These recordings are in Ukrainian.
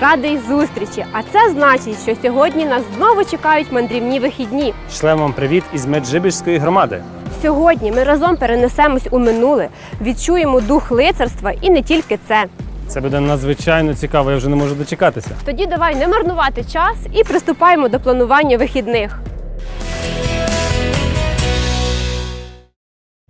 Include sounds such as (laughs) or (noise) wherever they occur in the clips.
Радий зустрічі. А це значить, що сьогодні нас знову чекають мандрівні вихідні. Шлем вам привіт із Меджибіжської громади. Сьогодні ми разом перенесемось у минуле, відчуємо дух лицарства і не тільки це. Це буде надзвичайно цікаво, я вже не можу дочекатися. Тоді давай не марнувати час і приступаємо до планування вихідних.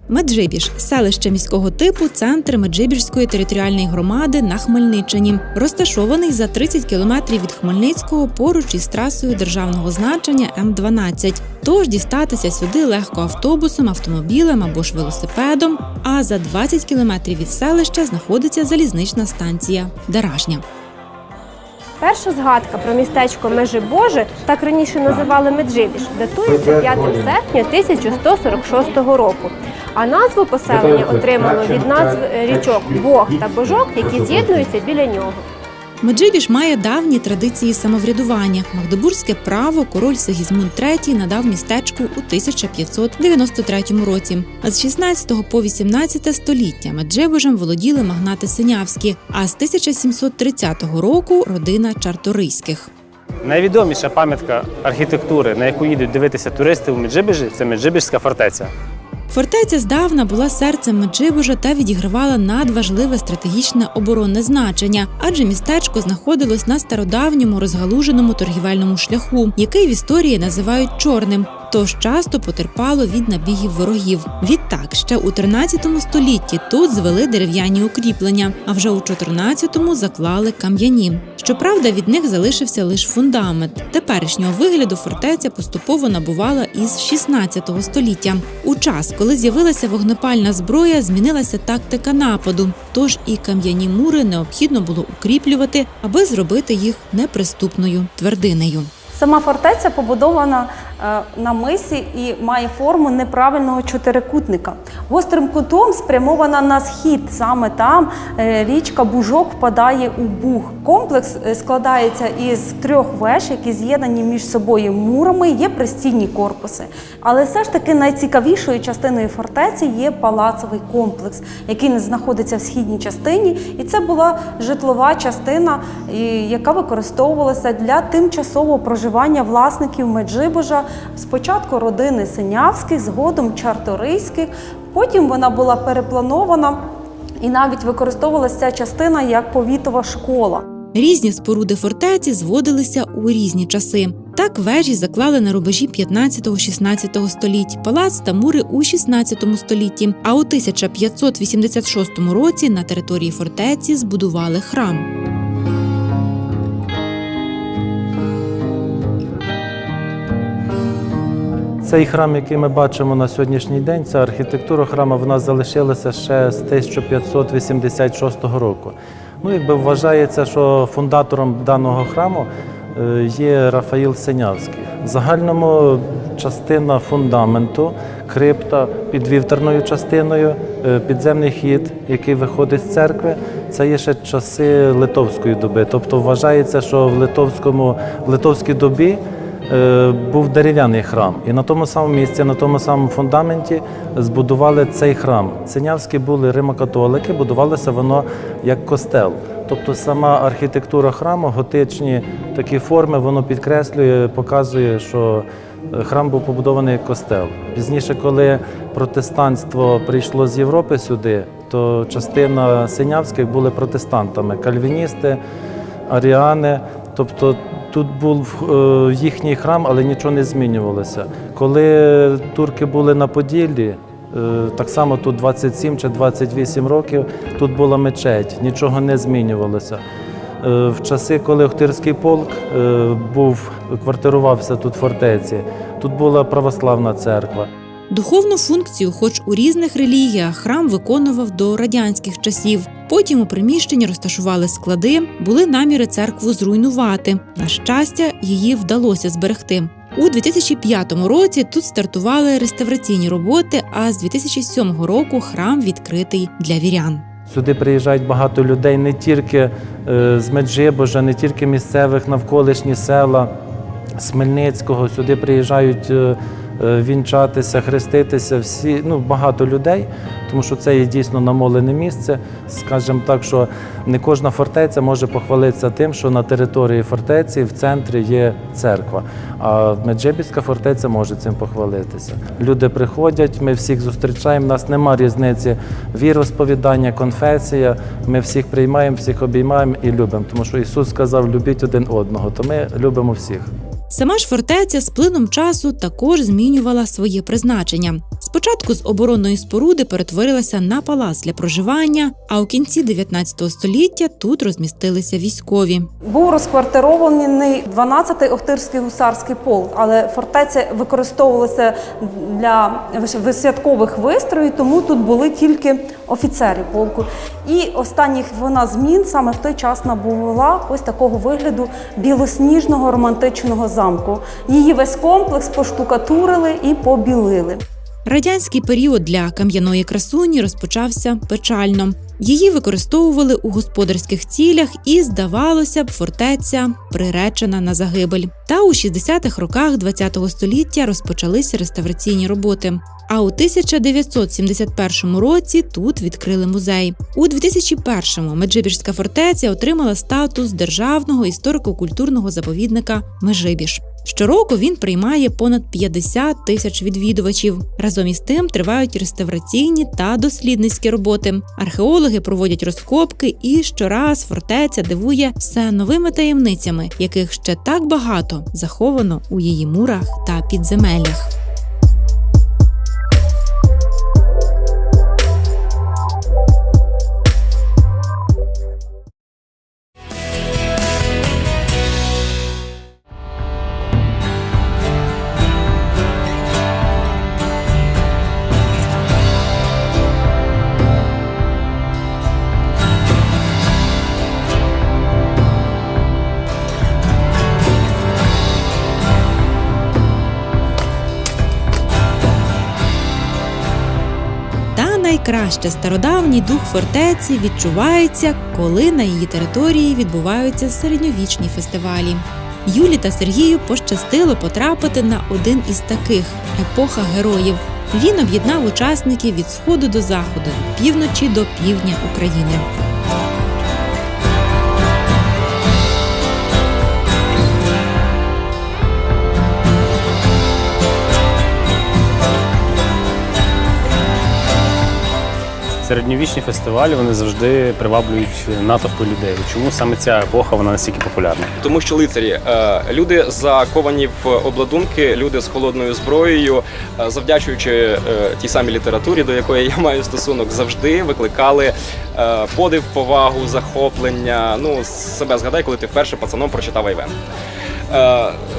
Меджибіж селище міського типу, центр Меджибіжської територіальної громади на Хмельниччині, розташований за 30 кілометрів від Хмельницького поруч із трасою державного значення М12. Тож дістатися сюди легко автобусом, автомобілем або ж велосипедом. А за 20 кілометрів від селища знаходиться залізнична станція Даражня. Перша згадка про містечко Межибоже, так раніше називали Меджибіж, датується 5 серпня 1146 року. А назву поселення отримало від назв річок Бог та Божок, які з'єднуються біля нього. Меджибіж має давні традиції самоврядування. Магдебурзьке право король Сигізмунд III надав містечку у 1593 році. А з 16 по 18 століття Меджибожем володіли магнати Синявські, а з 1730 року родина Чарторийських. Найвідоміша пам'ятка архітектури, на яку їдуть дивитися туристи у Меджибіжі, це Меджибіжська фортеця. Фортеця здавна була серцем Меджибужа та відігравала надважливе стратегічне оборонне значення, адже містечко знаходилось на стародавньому розгалуженому торгівельному шляху, який в історії називають чорним. Тож часто потерпало від набігів ворогів. Відтак, ще у 13 столітті тут звели дерев'яні укріплення, а вже у 14-му заклали кам'яні. Щоправда, від них залишився лише фундамент. Теперішнього вигляду фортеця поступово набувала із 16 століття. У час, коли з'явилася вогнепальна зброя, змінилася тактика нападу. Тож і кам'яні мури необхідно було укріплювати, аби зробити їх неприступною твердинею. Сама фортеця побудована е, на мисі і має форму неправильного чотирикутника. Гострим кутом спрямована на схід. Саме там е, річка Бужок впадає у Буг. Комплекс е, складається із трьох веж, які з'єднані між собою мурами. Є пристінні корпуси. Але все ж таки найцікавішою частиною фортеці є палацовий комплекс, який знаходиться в східній частині. І це була житлова частина, яка використовувалася для тимчасового проживання власників Меджибожа. Спочатку родини Синявських, згодом Чарторийських. Потім вона була перепланована і навіть використовувалася ця частина як повітова школа. Різні споруди фортеці зводилися у різні часи. Так вежі заклали на рубежі 15-16 століть, палац та мури у 16 столітті. А у 1586 році на території фортеці збудували храм. Цей храм, який ми бачимо на сьогоднішній день, ця архітектура храму в нас залишилася ще з 1586 року. Ну, якби вважається, що фундатором даного храму е, є Рафаїл Синявський. В загальному частина фундаменту, крипта під вівтарною частиною, е, підземний хід, який виходить з церкви, це є ще часи литовської доби. Тобто вважається, що в литовському в литовській добі був дерев'яний храм. І на тому самому місці, на тому самому фундаменті збудували цей храм. Синявські були римокатолики, будувалося воно як костел. Тобто сама архітектура храму, готичні такі форми, воно підкреслює, показує, що е, храм був побудований як костел. Пізніше, коли протестантство прийшло з Європи сюди, то частина синявських були протестантами, кальвіністи, аріани. Тобто тут був е, їхній храм, але нічого не змінювалося. Коли турки були на Поділлі, е, так само тут 27 чи 28 років, тут була мечеть, нічого не змінювалося. Е, В часи, коли Охтирський полк був, квартирувався тут в фортеці, тут була православна церква. Духовну функцію, хоч у різних релігіях, храм виконував до радянських часів. Потім у приміщенні розташували склади, були наміри церкву зруйнувати. На щастя, її вдалося зберегти. У 2005 році тут стартували реставраційні роботи, а з 2007 року храм відкритий для вірян. Сюди приїжджають багато людей не тільки е, з Меджибожа, не тільки місцевих навколишні села, з Хмельницького. Сюди приїжджають е, вінчатися, хреститися, всі, ну, багато людей, тому що це є дійсно намолене місце. Скажімо так, що не кожна фортеця може похвалитися тим, що на території фортеці в центрі є церква. А Меджибіська фортеця може цим похвалитися. Люди приходять, ми всіх зустрічаємо. У нас нема різниці віросповідання, конфесія. Ми всіх приймаємо, всіх обіймаємо і любимо. Тому що Ісус сказав: любіть один одного, то ми любимо всіх. Сама ж фортеця з плином часу також змінювала своє призначення. Спочатку з оборонної споруди перетворилася на палац для проживання, а у кінці 19 століття тут розмістилися військові. Був розквартирований 12-й Охтирський гусарський полк, але фортеця використовувалася для вис- святкових вистроїв, тому тут були тільки офіцери полку. І останніх вона змін саме в той час набула ось такого вигляду білосніжного романтичного замку. Її весь комплекс поштукатурили і побілили. Радянський період для кам'яної красуні розпочався печально. Її використовували у господарських цілях, і, здавалося б, фортеця приречена на загибель. Та у 60-х роках ХХ століття розпочалися реставраційні роботи. А у 1971 році тут відкрили музей. У 2001-му Меджибіжська фортеця отримала статус державного історико-культурного заповідника Межибіж. Щороку він приймає понад 50 тисяч відвідувачів. Разом із тим тривають реставраційні та дослідницькі роботи. Археологи проводять розкопки, і щораз фортеця дивує все новими таємницями, яких ще так багато заховано у її мурах та підземеллях. Найкраще стародавній дух фортеці відчувається, коли на її території відбуваються середньовічні фестивалі. Юлі та Сергію пощастило потрапити на один із таких епоха героїв. Він об'єднав учасників від сходу до заходу, півночі до півдня України. Середньовічні фестивалі вони завжди приваблюють натовпи людей. Чому саме ця епоха вона настільки популярна? Тому що лицарі, е, люди заковані в обладунки, люди з холодною зброєю, е, завдячуючи е, тій самій літературі, до якої я маю стосунок, завжди викликали подив, повагу, захоплення. Ну, себе згадай, коли ти вперше пацаном прочитав Айвен.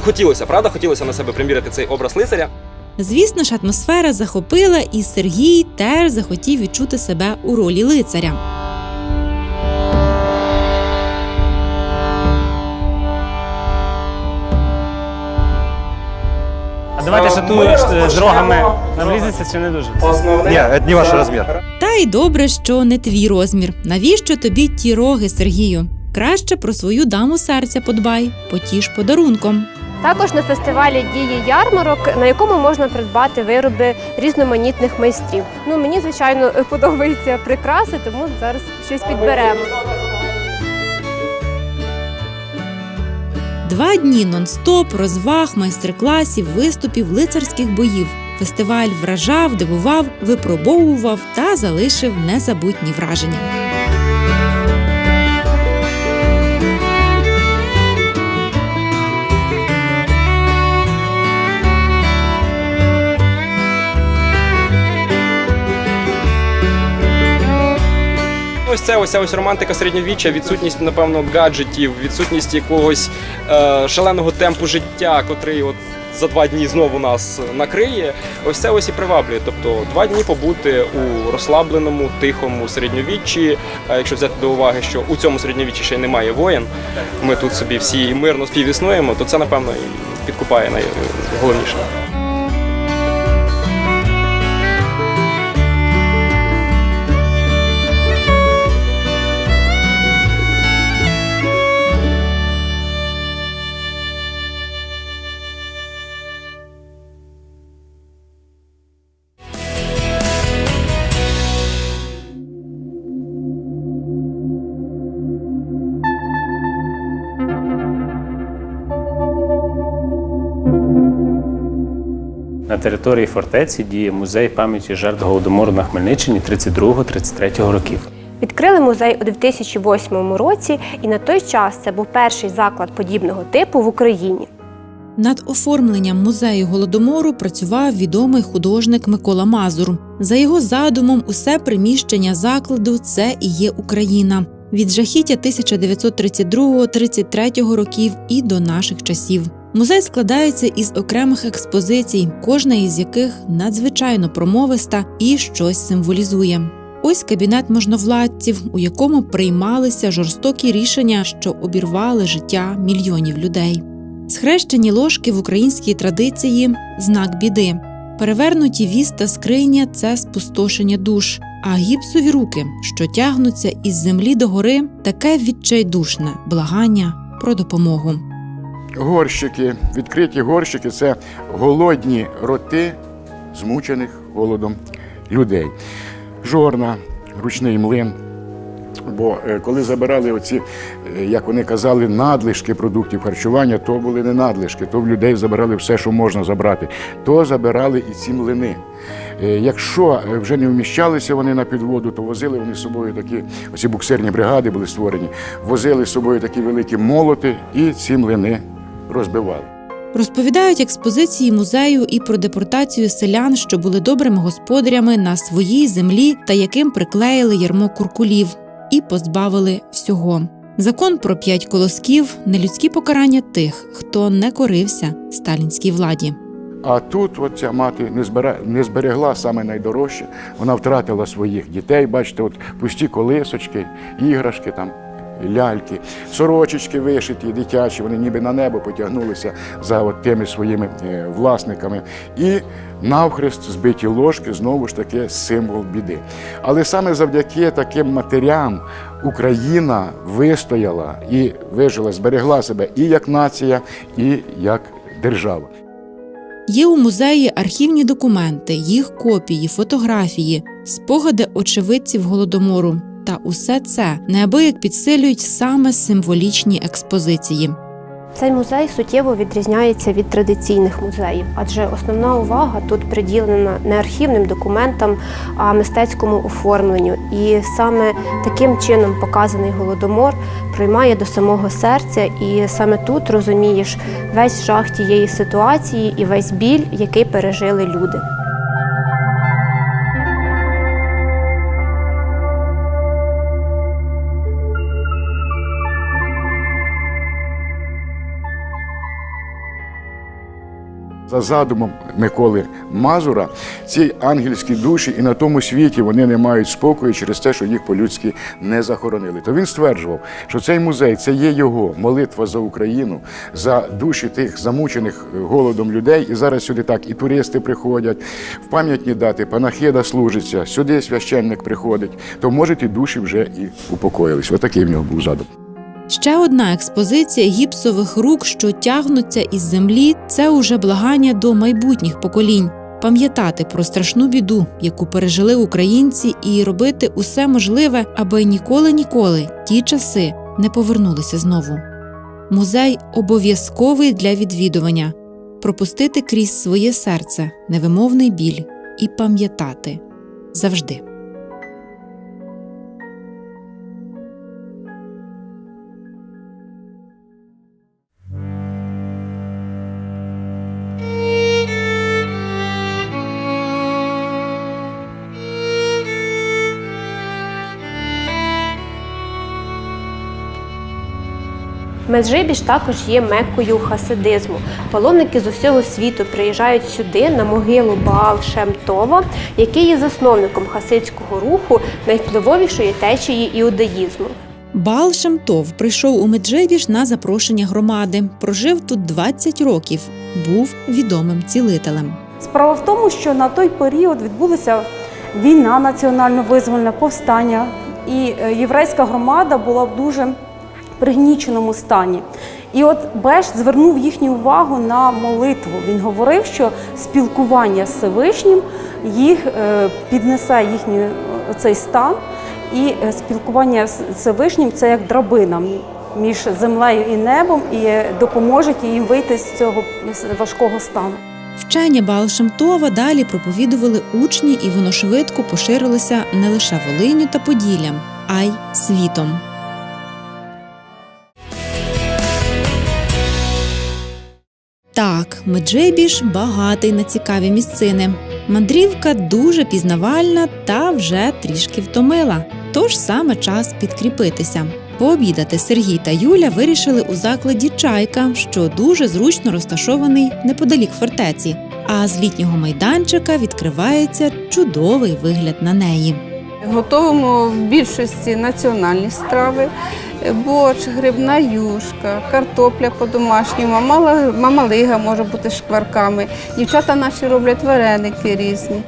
Хотілося, правда, хотілося на себе приміряти цей образ лицаря. Звісно ж, атмосфера захопила, і Сергій теж захотів відчути себе у ролі лицаря. А давайте ще ту з рогами нам чи не дуже? Нет, это не ваш размер. Та й добре, що не твій розмір. Навіщо тобі ті роги, Сергію? Краще про свою даму серця подбай, потіж подарунком. Також на фестивалі діє ярмарок, на якому можна придбати вироби різноманітних майстрів. Ну мені звичайно (laughs) подобаються прикраси, тому зараз щось підберемо. Два дні нон-стоп, розваг, майстер-класів, виступів, лицарських боїв. Фестиваль вражав, дивував, випробовував та залишив незабутні враження. Ось це ось ось романтика середньовіччя, відсутність, напевно, гаджетів, відсутність якогось е, шаленого темпу життя, котрий от за два дні знову нас накриє. Ось це ось і приваблює. Тобто два дні побути у розслабленому, тихому середньовіччі. А якщо взяти до уваги, що у цьому середньовіччі ще немає воєн, ми тут собі всі мирно співіснуємо, то це напевно і підкупає найголовніше. Території фортеці діє музей пам'яті жертв голодомору на Хмельниччині 32-33 років. Відкрили музей у 2008 році, і на той час це був перший заклад подібного типу в Україні. Над оформленням музею голодомору працював відомий художник Микола Мазур. За його задумом, усе приміщення закладу це і є Україна від жахіття 1932-33 років і до наших часів. Музей складається із окремих експозицій, кожна із яких надзвичайно промовиста і щось символізує. Ось кабінет можновладців, у якому приймалися жорстокі рішення, що обірвали життя мільйонів людей. Схрещені ложки в українській традиції знак біди. Перевернуті віз та скриня це спустошення душ, а гіпсові руки, що тягнуться із землі до гори, таке відчайдушне благання про допомогу. Горщики, відкриті горщики це голодні роти змучених голодом людей. Жорна, ручний млин. Бо е, коли забирали оці, е, як вони казали, надлишки продуктів харчування, то були не надлишки, то в людей забирали все, що можна забрати, то забирали і ці млини. Е, Якщо вже не вміщалися вони на підводу, то возили вони з собою такі, оці буксирні бригади були створені, возили з собою такі великі молоти і ці млини розбивали. Розповідають експозиції музею і про депортацію селян, що були добрими господарями на своїй землі та яким приклеїли ярмо куркулів і позбавили всього. Закон про п'ять колосків нелюдські покарання тих, хто не корився сталінській владі. А тут от ця мати не, збере, не зберегла саме найдорожче. Вона втратила своїх дітей. Бачите, от пусті колисочки, іграшки там. Ляльки, сорочечки вишиті, дитячі, вони ніби на небо потягнулися за от тими своїми е, власниками. І навхрест збиті ложки знову ж таки символ біди. Але саме завдяки таким матерям Україна вистояла і вижила, зберегла себе і як нація, і як держава. Є у музеї архівні документи, їх копії, фотографії, спогади очевидців голодомору. Та усе це неабияк підсилюють саме символічні експозиції. Цей музей суттєво відрізняється від традиційних музеїв, адже основна увага тут приділена не архівним документам, а мистецькому оформленню. І саме таким чином показаний голодомор приймає до самого серця, і саме тут розумієш весь жах тієї ситуації і весь біль, який пережили люди. За задумом Миколи Мазура, ці ангельські душі і на тому світі вони не мають спокою через те, що їх по-людськи не захоронили. То він стверджував, що цей музей це є його молитва за Україну, за душі тих замучених голодом людей. І зараз сюди так і туристи приходять, в пам'ятні дати панахида служиться, сюди священник приходить, то може ті душі вже і упокоїлись. Отакий в нього був задум. Ще одна експозиція гіпсових рук, що тягнуться із землі, це уже благання до майбутніх поколінь. Пам'ятати про страшну біду, яку пережили українці, і робити усе можливе, аби ніколи-ніколи ті часи не повернулися знову. Музей обов'язковий для відвідування, пропустити крізь своє серце невимовний біль і пам'ятати завжди. Меджибіж також є меккою хасидизму. Паломники з усього світу приїжджають сюди на могилу Баал Шем-Това, який є засновником хасидського руху найвпливовішої течії іудаїзму. Баал Шемтов прийшов у Меджибіж на запрошення громади, прожив тут 20 років, був відомим цілителем. Справа в тому, що на той період відбулася війна національно-визвольне повстання, і е, єврейська громада була дуже пригніченому стані. І от Беш звернув їхню увагу на молитву. Він говорив, що спілкування з Всевишнім їх е, піднесе їхній е, цей стан, і е, спілкування з Всевишнім це як драбина між землею і небом, і допоможе їм вийти з цього важкого стану. Вчення Баал Шемтова далі проповідували учні, і воно швидко поширилося не лише Волиню та Поділлям, а й світом. Так, Меджибіж багатий на цікаві місцини. Мандрівка дуже пізнавальна та вже трішки втомила. Тож саме час підкріпитися. Пообідати Сергій та Юля вирішили у закладі Чайка, що дуже зручно розташований неподалік фортеці. А з літнього майданчика відкривається чудовий вигляд на неї. Готуємо в більшості національні страви: борщ, грибна юшка, картопля по-домашньому, мамалига може бути шкварками. Дівчата наші роблять вареники різні.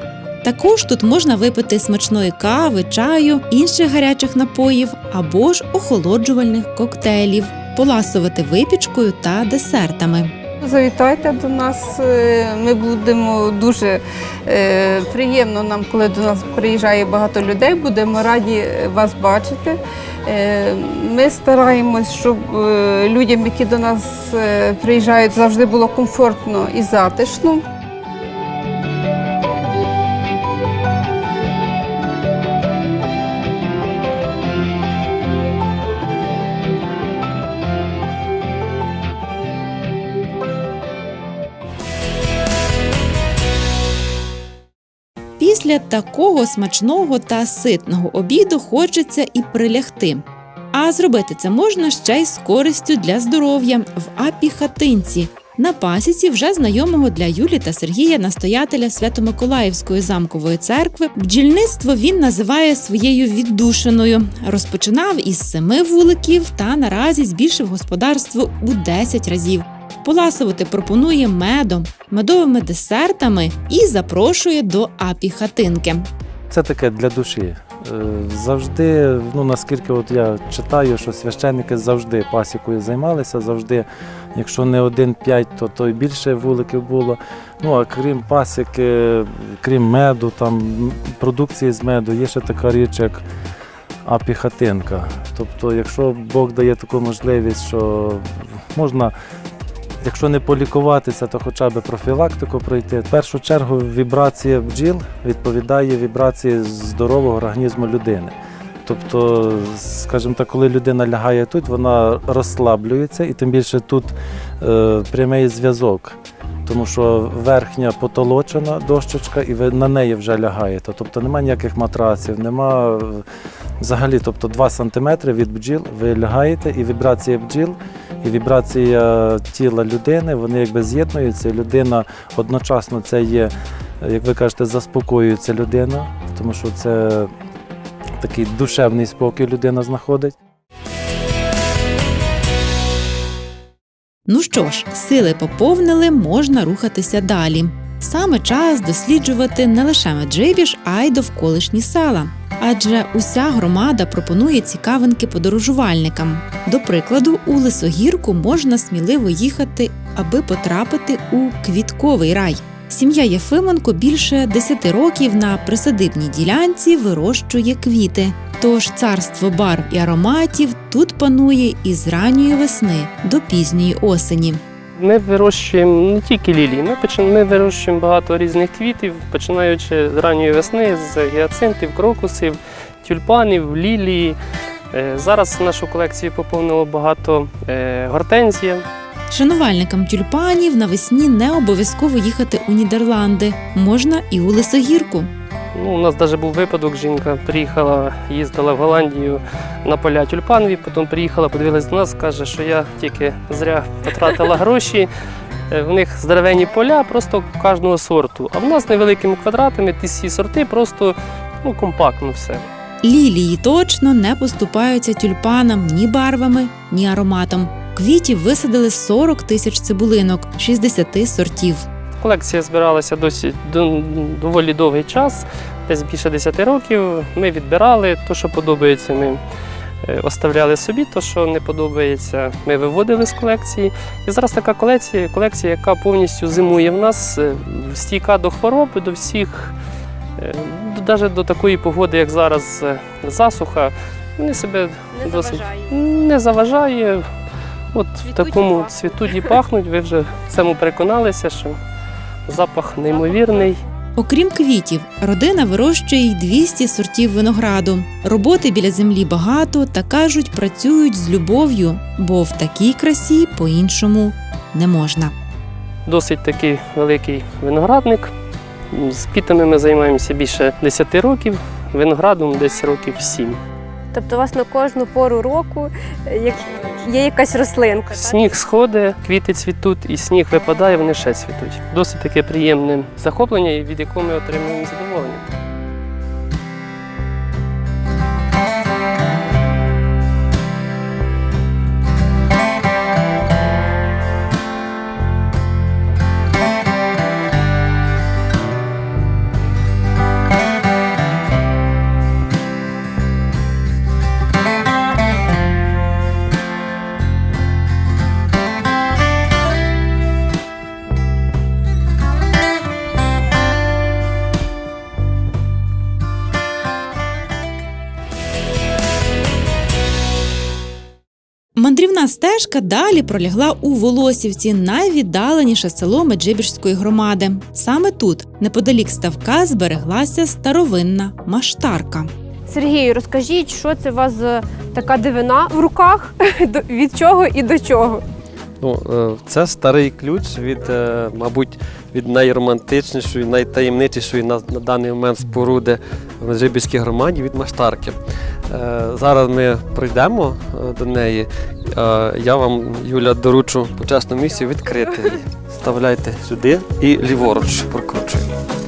Також тут можна випити смачної кави, чаю, інших гарячих напоїв або ж охолоджувальних коктейлів, поласувати випічкою та десертами. Завітайте до нас. е, Ми будемо дуже е, приємно нам, коли до нас приїжджає багато людей. Будемо раді е, вас бачити. Ми стараємось, щоб людям, які до нас приїжджають, завжди було комфортно і затишно. Після такого смачного та ситного обіду хочеться і прилягти. А зробити це можна ще й з користю для здоров'я в апі-хатинці. На пасіці вже знайомого для Юлі та Сергія настоятеля Свято-Миколаївської замкової церкви. Бджільництво він називає своєю віддушиною. Розпочинав із семи вуликів та наразі збільшив господарство у 10 разів. Поласувати пропонує медом, медовими десертами і запрошує до апі-хатинки. Це таке для душі. Е, Завжди, ну наскільки от я читаю, що священники завжди пасікою займалися, завжди, якщо не один-п'ять, то, то й більше вуликів було. Ну а крім пасіки, крім меду, там продукції з меду, є ще така річ, як апіхатинка. Тобто, якщо Бог дає таку можливість, що можна. Якщо не полікуватися, то хоча б профілактику пройти. В першу чергу вібрація бджіл відповідає вібрації здорового організму людини. Тобто, скажімо так, коли людина лягає тут, вона розслаблюється, і тим більше тут е, прямий зв'язок. Тому що верхня потолочена дощечка, і ви на неї вже лягаєте. Тобто немає ніяких матраців, нема е, взагалі, тобто 2 см від бджіл ви лягаєте, і вібрація бджіл і вібрація тіла людини, вони якби з'єднуються. і Людина одночасно це є, як ви кажете, заспокоюється людина, тому що це такий душевний спокій людина знаходить. Ну що ж, сили поповнили, можна рухатися далі. Саме час досліджувати не лише Меджибіж, а й довколишні села. Адже уся громада пропонує цікавинки подорожувальникам. До прикладу, у Лисогірку можна сміливо їхати, аби потрапити у квітковий рай. Сім'я Єфименко більше 10 років на присадибній ділянці вирощує квіти. Тож царство барв і ароматів тут панує із ранньої весни до пізньої осені. Ми вирощуємо не тільки лілії, ми, ми вирощуємо багато різних квітів, починаючи з ранньої весни, з гіацинтів, крокусів, тюльпанів, лілії. Е, Зараз нашу колекцію поповнило багато е, гортензія. Шанувальникам тюльпанів навесні не обов'язково їхати у Нідерланди, можна і у Лисогірку. Ну, у нас навіть був випадок, жінка приїхала, їздила в Голландію на поля тюльпанові, потім приїхала, подивилась до нас, каже, що я тільки зря потратила гроші. Е, В них здоровенні поля, просто кожного сорту. А в нас невеликими квадратами ті всі сорти просто ну, компактно все. Лілії точно не поступаються тюльпанам ні барвами, ні ароматом. Квітів висадили 40 тисяч цибулинок, 60 сортів. Колекція збиралася досить доволі довгий час, десь більше 10 років. Ми відбирали те, що подобається, ми е, оставляли собі, те, що не подобається, ми виводили з колекції. І зараз така колекція, колекція, яка повністю зимує в нас, е, стійка до хвороби, до всіх, навіть до такої погоди, як зараз е, засуха, вони себе Не досить заважає. не заважає. От в Цвітуть і такому цвітуть і пахнуть. Ви вже в цьому переконалися, що запах неймовірний. Окрім квітів, родина вирощує й 200 сортів винограду. Роботи біля землі багато та кажуть, працюють з любов'ю, бо в такій красі по-іншому не можна. Досить такий великий виноградник. З квітами ми займаємося більше 10 років, виноградом десь років 7. Тобто у вас на кожну пору року е, є якась рослинка. так? Сніг сходить, квіти цвітуть, і сніг випадає, вони ще цвітуть. Досить таке приємне захоплення, від якого ми отримуємо задоволення. Мандрівна стежка далі пролягла у Волосівці, найвіддаленіше село Меджибірської громади. Саме тут, неподалік ставка, збереглася старовинна маштарка. Сергію, розкажіть, що це у вас така дивина в руках? (laughs) Від чого і до чого? Ну, е, це старий ключ від, е, мабуть, від найромантичнішої, найтаємничішої на, даний момент споруди в Меджибіській громаді від Маштарки. Е, Зараз ми прийдемо до неї. Я вам, Юля, доручу по чесному місці відкрити. (laughs) Вставляйте сюди і ліворуч прокручуємо.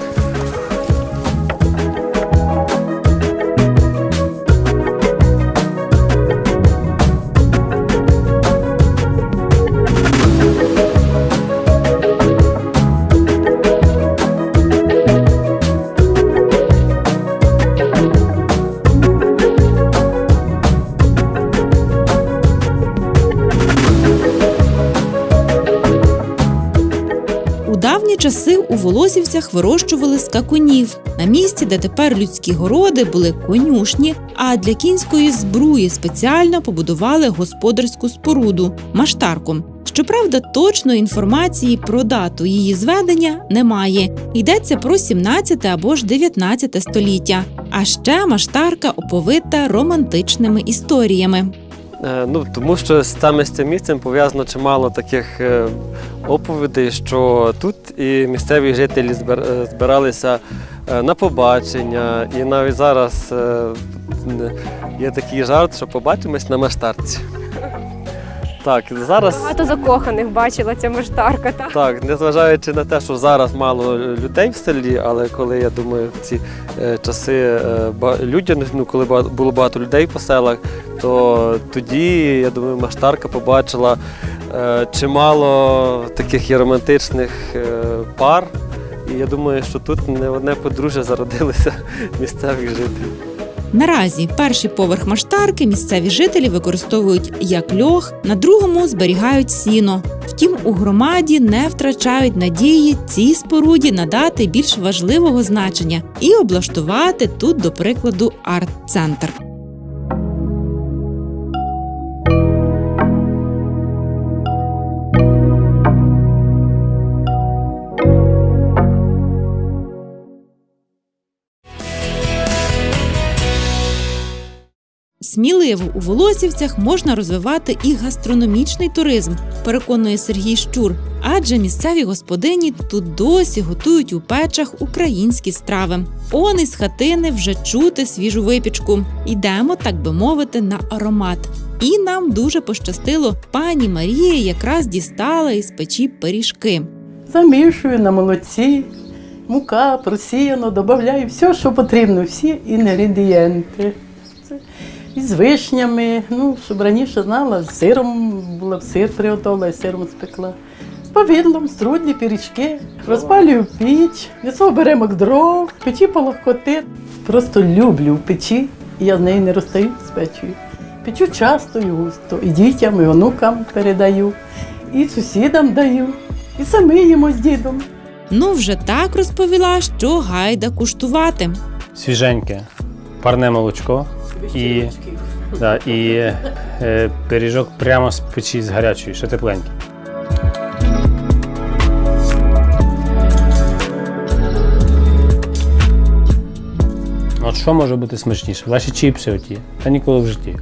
У Волосівцях вирощували скакунів. На місці, де тепер людські городи, були конюшні, а для кінської збруї спеціально побудували господарську споруду маштарку. Щоправда, точної інформації про дату її зведення немає. Йдеться про 17 або ж 19 століття. А ще маштарка оповита романтичними історіями. Е, Ну, тому що саме з цим місцем пов'язано чимало таких е, оповідей, що тут і місцеві жителі е, збиралися на побачення, і навіть зараз є такий жарт, що побачимось на маштарці. Так, зараз. Багато закоханих бачила ця маштарка. Так? Так, незважаючи на те, що зараз мало людей в селі, але коли я думаю, в ці е, часи е, ба- людяних, ну коли ба- було багато людей по селах, то тоді, я думаю, Маштарка побачила е, чимало таких і романтичних е, пар. І я думаю, що тут не одне подружжя зародилося (laughs) місцевих жителів. Наразі перший поверх маштарки місцеві жителі використовують як льох, на другому зберігають сіно. Втім, у громаді не втрачають надії цій споруді надати більш важливого значення і облаштувати тут, до прикладу, арт-центр. Сміливо у Волосівцях можна розвивати і гастрономічний туризм, переконує Сергій Щур. Адже місцеві господині тут досі готують у печах українські страви. Он із хатини вже чути свіжу випічку. Йдемо, так би мовити, на аромат. І нам дуже пощастило. Пані Марія якраз дістала із печі пиріжки. Замішую на молоці, мука, просіяно, додаю все, що потрібно, всі інгредієнти. І з вишнями, ну, щоб раніше знала, з сиром була б сир приготувала, і сиром спекла. З повідлом, струдлі, пиріжки, розпалюю піч, несу беремок дров, в печі полохоти. Просто люблю в печі, і я з неї не розстаю з печею. Печу часто і густо, і дітям, і онукам передаю, і сусідам даю, і самі їмо з дідом. Ну, вже так розповіла, що гайда куштувати. Свіженьке, парне молочко і, Да, І е, пиріжок прямо з печі з гарячої, ще тепленький. От що може бути смачніше? Ваші чіпси оті, та ніколи в житті.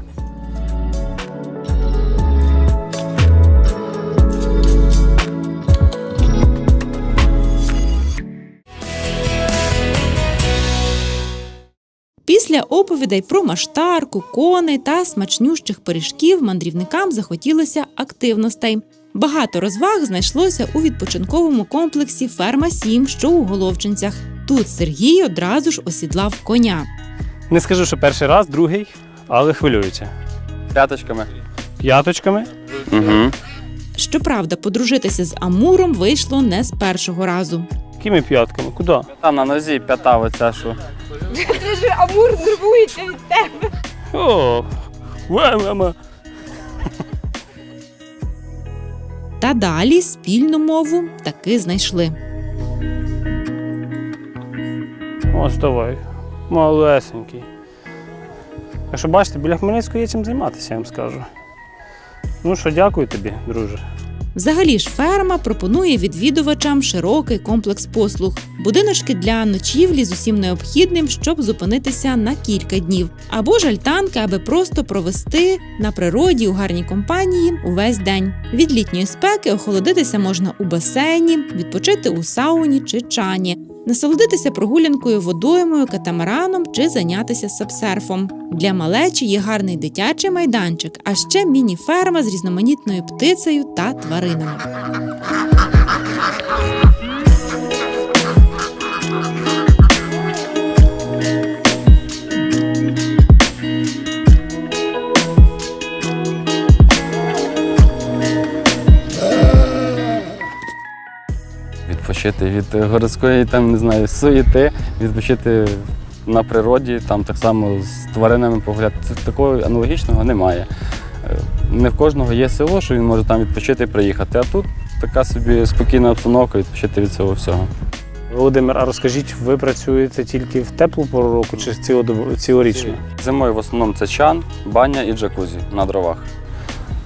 Після оповідей про маштарку, коней та смачнющих пиріжків мандрівникам захотілося активностей. Багато розваг знайшлося у відпочинковому комплексі Ферма 7, що у Головчинцях. Тут Сергій одразу ж осідлав коня. Не скажу, що перший раз, другий, але хвилюється. П'яточками. П'яточками. Угу. Щоправда, подружитися з Амуром вийшло не з першого разу. Якими п'ятками? Куди? Там на нозі п'ята оця що. Амур нервується від тебе. О, мама. Та далі спільну мову таки знайшли. Ось давай. Малесенький. Так що бачите, біля Хмельницького є чим займатися, я вам скажу. Ну що, дякую тобі, друже. Взагалі ж ферма пропонує відвідувачам широкий комплекс послуг, будиночки для ночівлі з усім необхідним, щоб зупинитися на кілька днів, або ж альтанки, аби просто провести на природі у гарній компанії увесь день. Від літньої спеки охолодитися можна у басейні, відпочити у сауні чи чані, насолодитися прогулянкою водоймою, катамараном чи зайнятися сапсерфом. Для малечі є гарний дитячий майданчик, а ще міні-ферма з різноманітною птицею та тваринами. Відпочити від городської там, не знаю, суєти, відпочити на природі, там так само з тваринами погуляти. Такого аналогічного немає. Е, Не в кожного є село, що він може там відпочити і приїхати. А тут така собі спокійна обстановка, відпочити від цього всього. Володимир, а розкажіть, ви працюєте тільки в теплу пору року чи цілорічно? Зимою в основному це чан, баня і джакузі на дровах.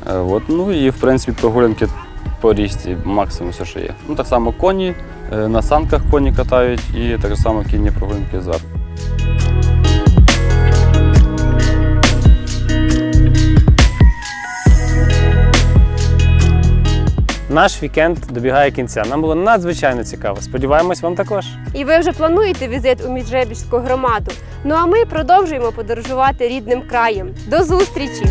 Е, От, ну і в принципі прогулянки по річці, максимум все, що є. Ну так само коні, е, на санках коні катають і так само кінні прогулянки зверху. Наш вікенд добігає кінця. Нам було надзвичайно цікаво. Сподіваємось, вам також. І ви вже плануєте візит у Міжребіжську громаду. Ну а ми продовжуємо подорожувати рідним краєм. До зустрічі!